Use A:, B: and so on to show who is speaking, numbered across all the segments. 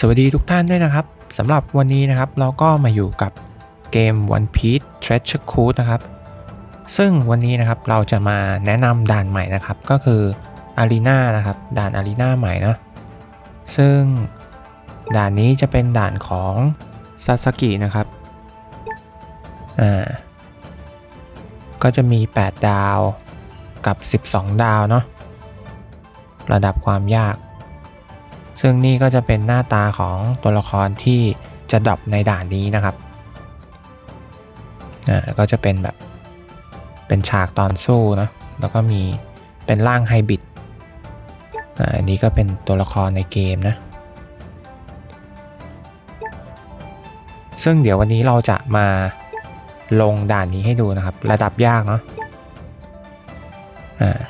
A: สวัสดีทุกท่านด้วยนะครับสำหรับวันนี้นะครับเราก็มาอยู่กับเกม One Piece Treasure Cruise นะครับ ซึ่งวันนี้นะครับเราจะมาแนะนำด่านใหม่นะครับ ก็คือ Arena นะครับ ด่าน Arena ใหม่นะซึ่งด่านนี้จะเป็นด่านของซาสกินะครับอ่าก็จะมี 8 ดาวกับ 12 ดาวเนาะระดับความยาก ซึ่งนี่ก็จะเป็นหน้าตาของตัวละครที่จะดรอปในด่านนี้นะครับอ่าก็จะเป็นแบบเป็นฉากตอนสู้เนะแล้วก็มีเป็นร่างไฮบริดอ่าอันนี้ก็เป็นตัวละครในเกมนะซึ่งเดี๋ยววันนี้เราจะมาลงด่านนี้ให้ดูนะครับ ระดับยากเนาะอ่า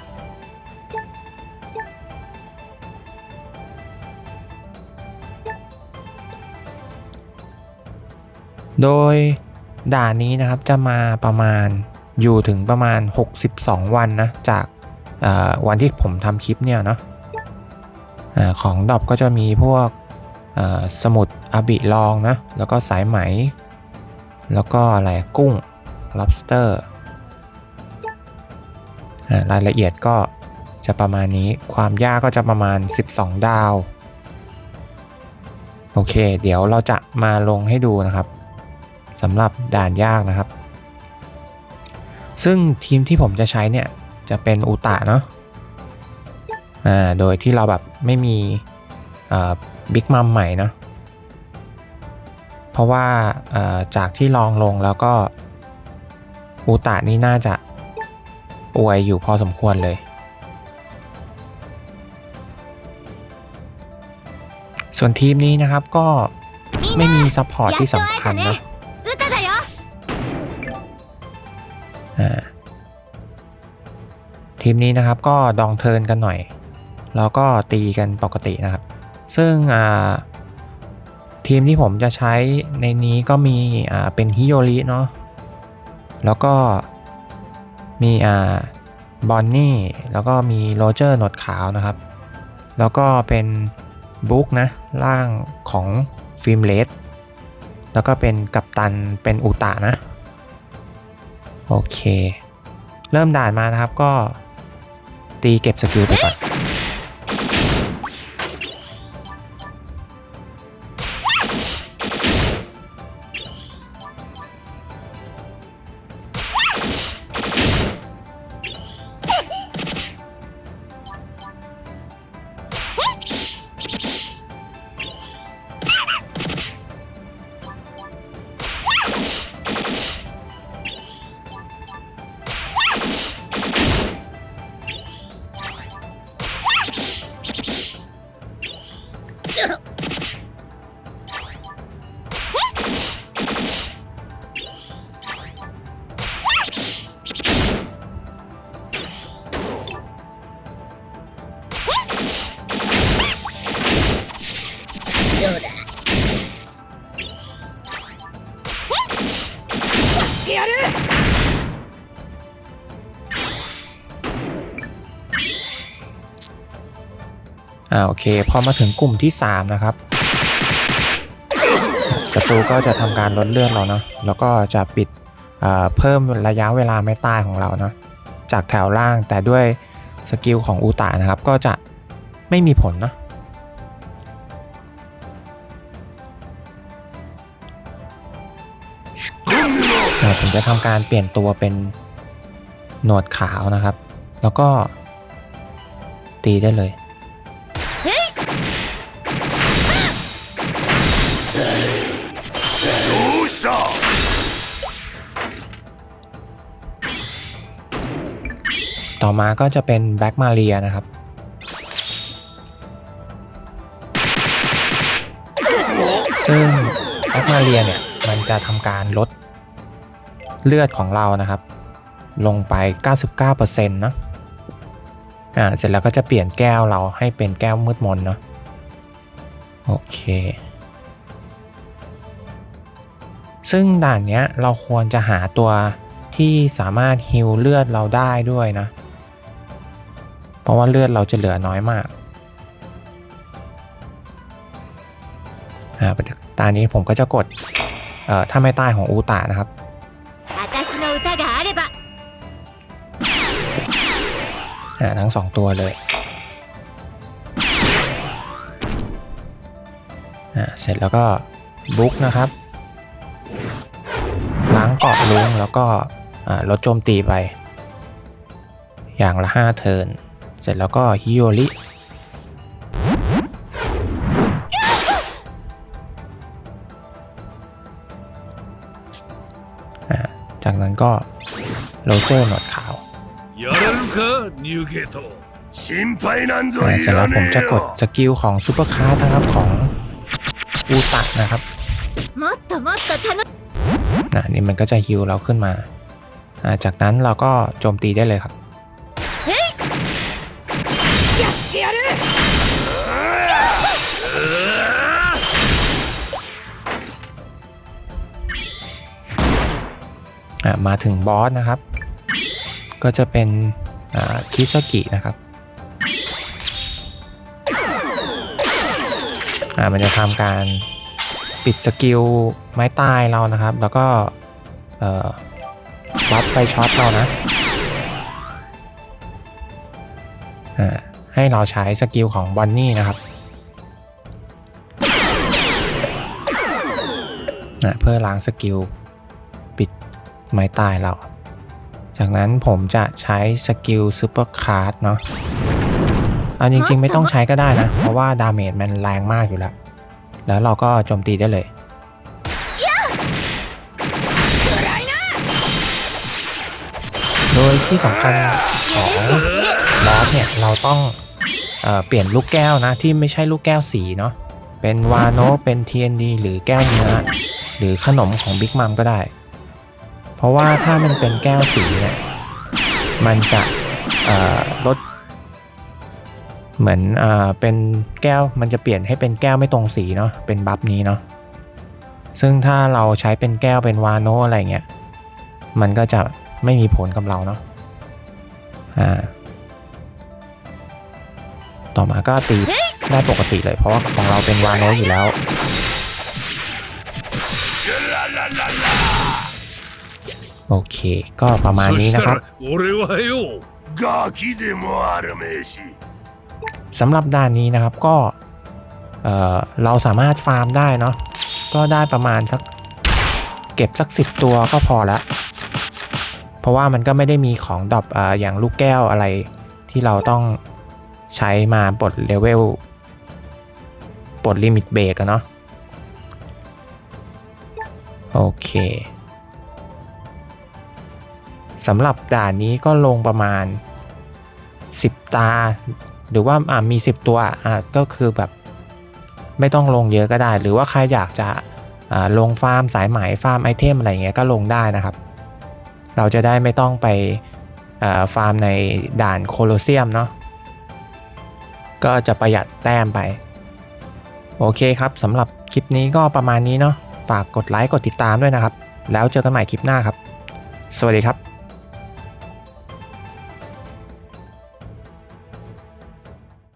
A: โดยด่านนี้นะครับจะมาประมาณอยู่ถึงประมาณ 62 วันนะจากวันที่ผมทำคลิปเนี่ยเนาะอของดอปก็จะมีพวกสมุดอาบิลองนะ แล้วก็สายไหม แล้วก็อะไรกุ้ง lobster อ่ารายละเอียดก็จะประมาณนี้ความยากก็จะประมาณ 12 ดาว โอเค เดี๋ยวเราจะมาลงให้ดูนะครับ สำหรับด่านยากนะครับ ซึ่งทีมที่ผมจะใช้เนี่ยจะเป็นอูตะเนาะอ่าโดยที่เราแบบไม่มีบิ๊กมัมใหม่เนาะเพราะว่าจากที่ลองลงแล้วก็อูตะนี่น่าจะอวยอยู่พอสมควรเลย ส่วนทีมนี้นะครับก็ไม่มีซัพพอร์ตที่สำคัญนะ ทีมนี้นะครับก็ดองเทินกันหน่อย แล้วก็ตีกันปกตินะครับ ซึ่งทีมที่ผมจะใช้ในนี้ก็มีเป็นฮิโยริเนาะแล้วก็มีอ่าบอนนี่แล้วก็มีโรเจอร์หนวดขาวนะครับ แล้วก็เป็นบุ๊กนะร่างของฟิล์มเลสแล้วก็เป็นกัปตันเป็นอุตะนะ โอเค เริ่มด่านมานะครับก็ ตีเก็บสกิลไปก่อน
B: どうだ？
A: อ่าโอเคพอมาถึงกลุ่มที่ 3 นะครับศัตรูก็จะทำการลดเลือดเราเนาะแล้วก็จะปิดเพิ่มระยะเวลาไม่ตายของเราเนาะจากแถวล่างแต่ด้วยสกิลของอูตานะครับ ก็จะไม่มีผลเนาะผมจะทำการเปลี่ยนตัวเป็นหนวดขาวนะครับ แล้วก็ตีได้เลย ต่อมาก็จะเป็นแบ็กมาเรียนะครับ ซึ่งแบ็กมาเรียเนี่ย มันจะทำการลดเลือดของเรานะครับ ลงไป 99%เนะอ่าเสร็จแล้วก็จะเปลี่ยนแก้วเราให้เป็นแก้วมืดมนเนาะโอเค ซึ่งด่านเนี้ยเราควรจะหาตัวที่สามารถฮิลเลือดเราได้ด้วยนะ เพราะว่าเลือดเราจะเหลือน้อยมากตอนนี้ผมก็จะกดถ้าไม่ใต้ของอูตานะครับทั้งสองตัวเลยเสร็จแล้วก็บุ๊กนะครับล้างเกาะลุงแล้วก็ลดโจมตีไป อย่างละ 5 เทิร์น เสร็จแล้วก็ฮิโอริจากนั้นก็โลเซอร์หนวดขาวเสร็จแล้วผมจะกดสกิลของซูเปอร์คาร์นะครับของอูตักนะครับนี่มันก็จะฮิวเราขึ้นมา จากนั้นเราก็โจมตีได้เลยครับ มาถึงบอสนะครับ ก็จะเป็นคิซากินะครับอ่ามันจะทำการปิดสกิลไม้ตายเรานะครับ แล้วก็วัดไฟช็อตเรานะอ่าให้เราใช้สกิลของบอนนี่นะครับอ่าเพื่อล้างสกิล ไม้ตายเรา จากนั้นผมจะใช้สกิลซูเปอร์คาร์ดเนาะเอาจริงๆ ไม่ต้องใช้ก็ได้นะ เพราะว่าดาเมจมันแรงมากอยู่แล้ว แล้วเราก็โจมตีได้เลยโดยที่สำคัญของบอสเนี่ย เราต้องเอเปลี่ยนลูกแก้วนะ ที่ไม่ใช่ลูกแก้วสีเนาะเป็นวาโนเป็น TND หรือแก้วเนื้อหรือขนมของบิ๊กมัมก็ได้ ราะว่าถ้ามันเป็นแก้วสีเนี่ยมันจะลดเหมือนเอ่อเป็นแก้วมันจะเปลี่ยนให้เป็นแก้วไม่ตรงสีเนาะเป็นบัฟนี้เนาะซึ่งถ้าเราใช้เป็นแก้วเป็นวาโนอะไรเงี้ยมันก็จะไม่มีผลกับเราเนาะอ่าต่อมาก็ตีได้ปกติเลยเพราะว่าของเราเป็นวาโนอยู่แล้ว โอเค ก็ประมาณนี้นะครับสำหรับด่านนี้นะครับก็เเราสามารถฟาร์มได้เนาะก็ได้ประมาณสักเก็บสักสิบตัวก็พอละเพราะว่ามันก็ไม่ได้มีของดอบออย่างลูกแก้วอะไรที่เราต้องใช้มาปลดเลเวลปลดลิมิตเบรกอะเนาะโอเค สำหรับด่านนี้ก็ลงประมาณ 10 ตา หรือว่าามี 10 ตัวก็คือแบบไม่ต้องลงเยอะก็ได้ หรือว่าใครอยากจะลงฟาร์มสายไหมฟาร์มไอเทมอะไรเงี้ยก็ลงได้นะครับ เราจะได้ไม่ต้องไปฟาร์มในด่านโคลอเซียมเนาะก็จะประหยัดแต้มไป โอเคครับสำหรับคลิปนี้ก็ประมาณนี้เนาะฝากกดไลค์กดติดตามด้วยนะครับ แล้วเจอกันใหม่คลิปหน้าครับ สวัสดีครับ